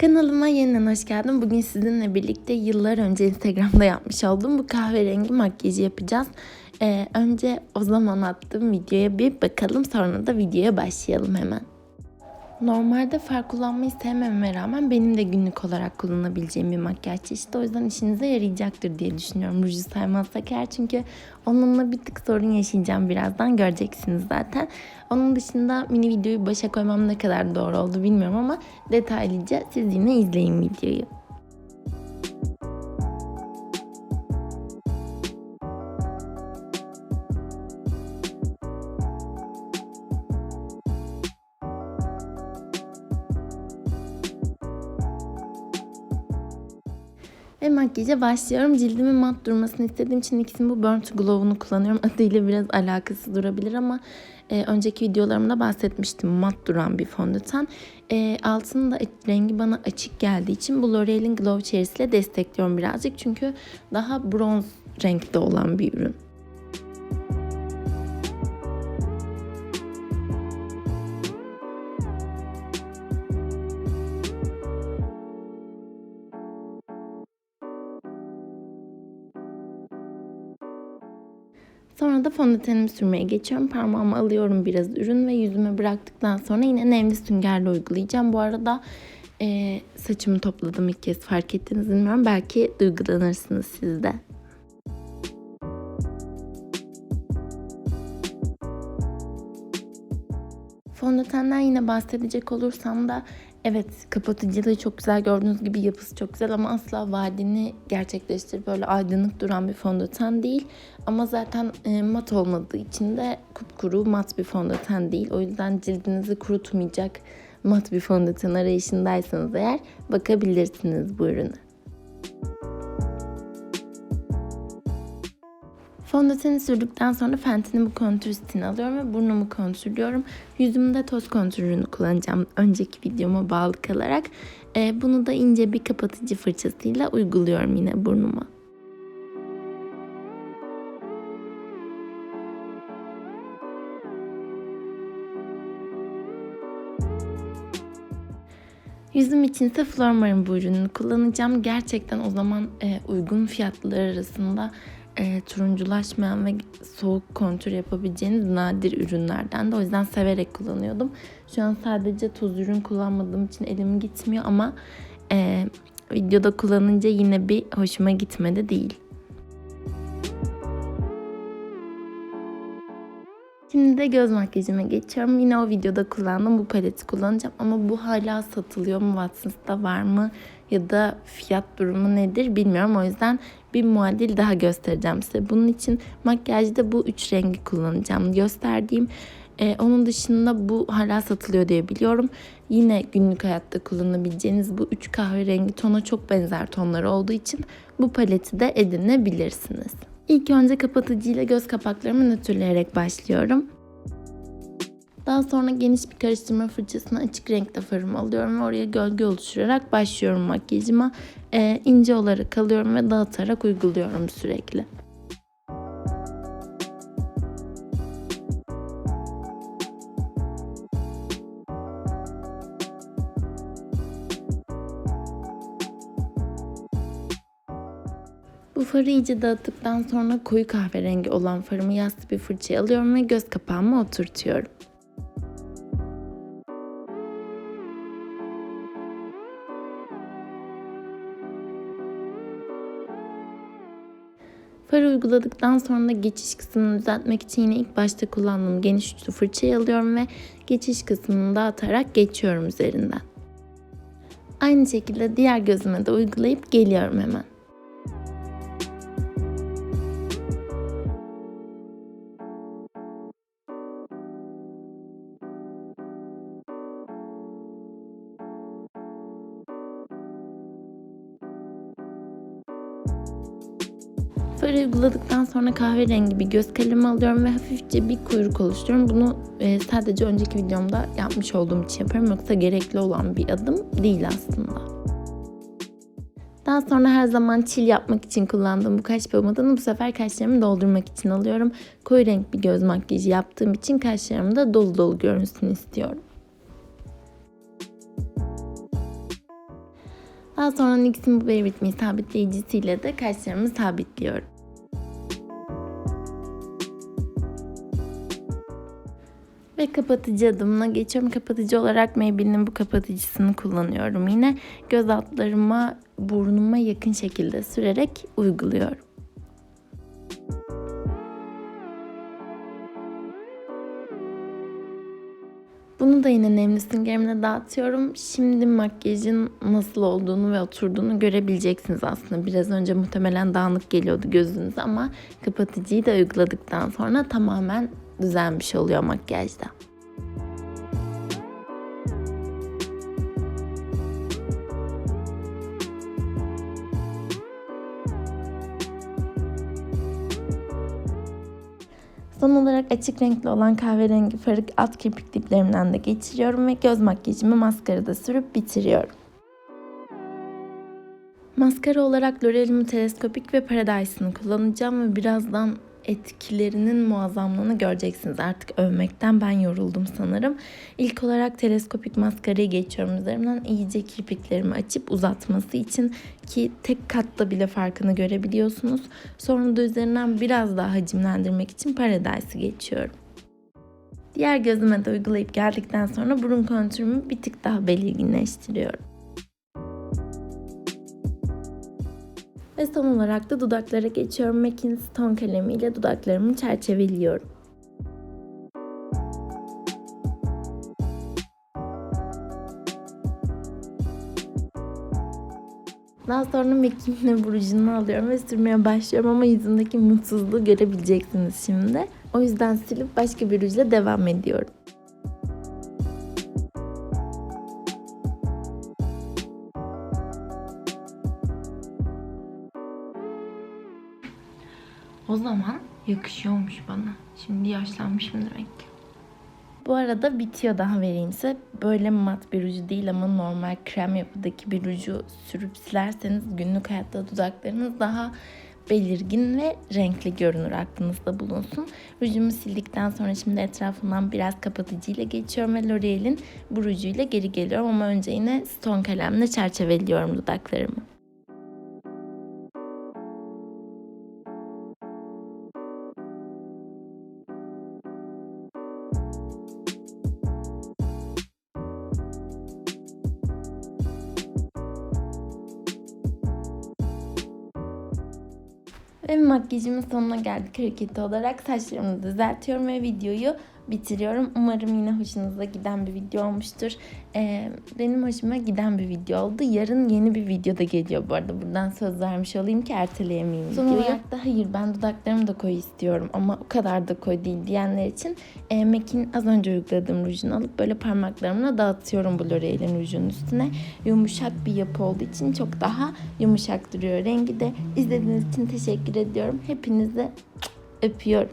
Kanalıma yeniden hoş geldin. Bugün sizinle birlikte yıllar önce Instagram'da yapmış olduğum bu kahverengi makyajı yapacağız. Ee, önce o zaman attığım videoya bir bakalım sonra da videoya başlayalım hemen. Normalde far kullanmayı sevmeme rağmen benim de günlük olarak kullanabileceğim bir makyaj çeşidi. O yüzden işinize yarayacaktır diye düşünüyorum ruju saymazsak eğer. Çünkü onunla bir tık sorun yaşayacağım birazdan göreceksiniz zaten. Onun dışında mini videoyu başa koymam ne kadar doğru oldu bilmiyorum ama detaylıca siz yine izleyin videoyu. Ve makyaja başlıyorum. Cildimin mat durmasını istediğim için ikisinin bu Burnt Glow'unu kullanıyorum. Adıyla biraz alakası durabilir ama e, önceki videolarımda bahsetmiştim. Mat duran bir fondöten. E, altının da rengi bana açık geldiği için bu L'Oreal'in Glow Cherries ile destekliyorum birazcık. Çünkü daha bronz renkte olan bir ürün. Sonra da fondötenimi sürmeye geçiyorum. Parmağımı alıyorum biraz ürün ve yüzüme bıraktıktan sonra yine nemli süngerle uygulayacağım. Bu arada e, saçımı topladım ilk kez fark ettiniz bilmiyorum. Belki duygulanırsınız siz de. Fondötenden yine bahsedecek olursam da evet kapatıcılığı çok güzel gördüğünüz gibi yapısı çok güzel ama asla vaadini gerçekleştirip böyle aydınlık duran bir fondöten değil. Ama zaten e, mat olmadığı için de kupkuru mat bir fondöten değil. O yüzden cildinizi kurutmayacak mat bir fondöten arayışındaysanız eğer bakabilirsiniz bu ürüne. Fondöteni sürdükten sonra Fenty'nin bu kontür sitini alıyorum ve burnumu kontürlüyorum. Yüzümde toz kontürünü kullanacağım önceki videoma bağlı kalarak. Ee, bunu da ince bir kapatıcı fırçasıyla uyguluyorum yine burnuma. Yüzüm içinse Flormar'ın bu ürününü kullanacağım. Gerçekten o zaman e, uygun fiyatlar arasında e, turunculaşmayan ve soğuk kontür yapabileceğiniz nadir ürünlerden de. O yüzden severek kullanıyordum. Şu an sadece toz ürün kullanmadığım için elim gitmiyor ama e, videoda kullanınca yine bir hoşuma gitmedi değil. Şimdi de göz makyajıma geçiyorum. Yine o videoda kullandığım bu paleti kullanacağım. Ama bu hala satılıyor mu? Watsons'ta var mı? Ya da fiyat durumu nedir bilmiyorum. O yüzden bir muadil daha göstereceğim size. Bunun için makyajda bu üç rengi kullanacağım. Gösterdiğim ee, onun dışında bu hala satılıyor diye biliyorum. Yine günlük hayatta kullanabileceğiniz bu üç kahverengi tona çok benzer tonlar olduğu için bu paleti de edinebilirsiniz. İlk önce kapatıcıyla göz kapaklarımı nötrleyerek başlıyorum. Daha sonra geniş bir karıştırma fırçasına açık renkte farımı alıyorum ve oraya gölge oluşturarak başlıyorum makyajıma. Ee, ince olarak alıyorum ve dağıtarak uyguluyorum sürekli. Bu farı iyice dağıttıktan sonra koyu kahverengi olan farımı yassı bir fırçaya alıyorum ve göz kapağıma oturtuyorum. Farı uyguladıktan sonra geçiş kısmını düzeltmek için yine ilk başta kullandığım geniş uçlu fırçayı alıyorum ve geçiş kısmını dağıtarak geçiyorum üzerinden. Aynı şekilde diğer gözüme de uygulayıp geliyorum hemen. Farı uyguladıktan sonra kahverengi bir göz kalemi alıyorum ve hafifçe bir kuyruk oluşturuyorum. Bunu e, sadece önceki videomda yapmış olduğum için yapıyorum. Yoksa gerekli olan bir adım değil aslında. Daha sonra her zaman çil yapmak için kullandığım bu kaş pomadını bu sefer kaşlarımı doldurmak için alıyorum. Koyu renk bir göz makyajı yaptığım için kaşlarım da dolu dolu görünsün istiyorum. Daha sonra NYX'in bu With Me sabitleyicisiyle de kaşlarımı sabitliyorum. Ve kapatıcı adımına geçiyorum. Kapatıcı olarak Maybelline'in bu kapatıcısını kullanıyorum. Yine göz altlarıma burnuma yakın şekilde sürerek uyguluyorum. Bunu da yine nemli süngerimle dağıtıyorum. Şimdi makyajın nasıl olduğunu ve oturduğunu görebileceksiniz aslında. Biraz önce muhtemelen dağınık geliyordu gözünüze ama kapatıcıyı da uyguladıktan sonra tamamen düzelmiş oluyor makyajda. Son olarak açık renkli olan kahverengi farı alt kirpik diplerimden de geçiriyorum ve göz makyajımı maskarada sürüp bitiriyorum. Maskara olarak L'Oreal'in teleskopik ve Paradise'ını kullanacağım ve birazdan etkilerinin muazzamlığını göreceksiniz. Artık övmekten ben yoruldum sanırım. İlk olarak teleskopik maskarayı geçiyorum üzerimden. iyice kirpiklerimi açıp uzatması için ki tek katta bile farkını görebiliyorsunuz. Sonra da üzerinden biraz daha hacimlendirmek için Paradise'ı geçiyorum. Diğer gözüme de uygulayıp geldikten sonra burun kontürümü bir tık daha belirginleştiriyorum. Ve son olarak da dudaklara geçiyorum. MAC'in Stone kalemiyle dudaklarımı çerçeveliyorum. Daha sonra MAC'in rujunu alıyorum ve sürmeye başlıyorum ama yüzümdeki mutsuzluğu görebileceksiniz şimdi. O yüzden silip başka bir rujla devam ediyorum. O zaman yakışıyormuş bana. Şimdi yaşlanmışım demek ki. Bu arada bitiyor daha vereyim size. Böyle mat bir ruju değil ama normal krem yapıdaki bir ruju sürüp silerseniz günlük hayatta dudaklarınız daha belirgin ve renkli görünür aklınızda bulunsun. Rujumu sildikten sonra şimdi etrafından biraz kapatıcıyla geçiyorum ve L'Oreal'in bu rujuyla geri geliyorum ama önce yine Stone kalemle çerçeveliyorum dudaklarımı. Ve makyajımın sonuna geldik hareketi olarak. Saçlarımı düzeltiyorum ve videoyu bitiriyorum. Umarım yine hoşunuza giden bir video olmuştur. Ee, benim hoşuma giden bir video oldu. Yarın yeni bir video da geliyor bu arada. Buradan söz vermiş olayım ki erteleyemeyeyim Son olarak da hayır ben dudaklarımı da koyu istiyorum ama o kadar da koyu değil diyenler için e, MAC'in az önce uyguladığım rujunu alıp böyle parmaklarımla dağıtıyorum bu L'Oreal'in rujunun üstüne. Yumuşak bir yapı olduğu için çok daha yumuşak duruyor rengi de. İzlediğiniz için teşekkür ediyorum. Hepinizi öpüyorum.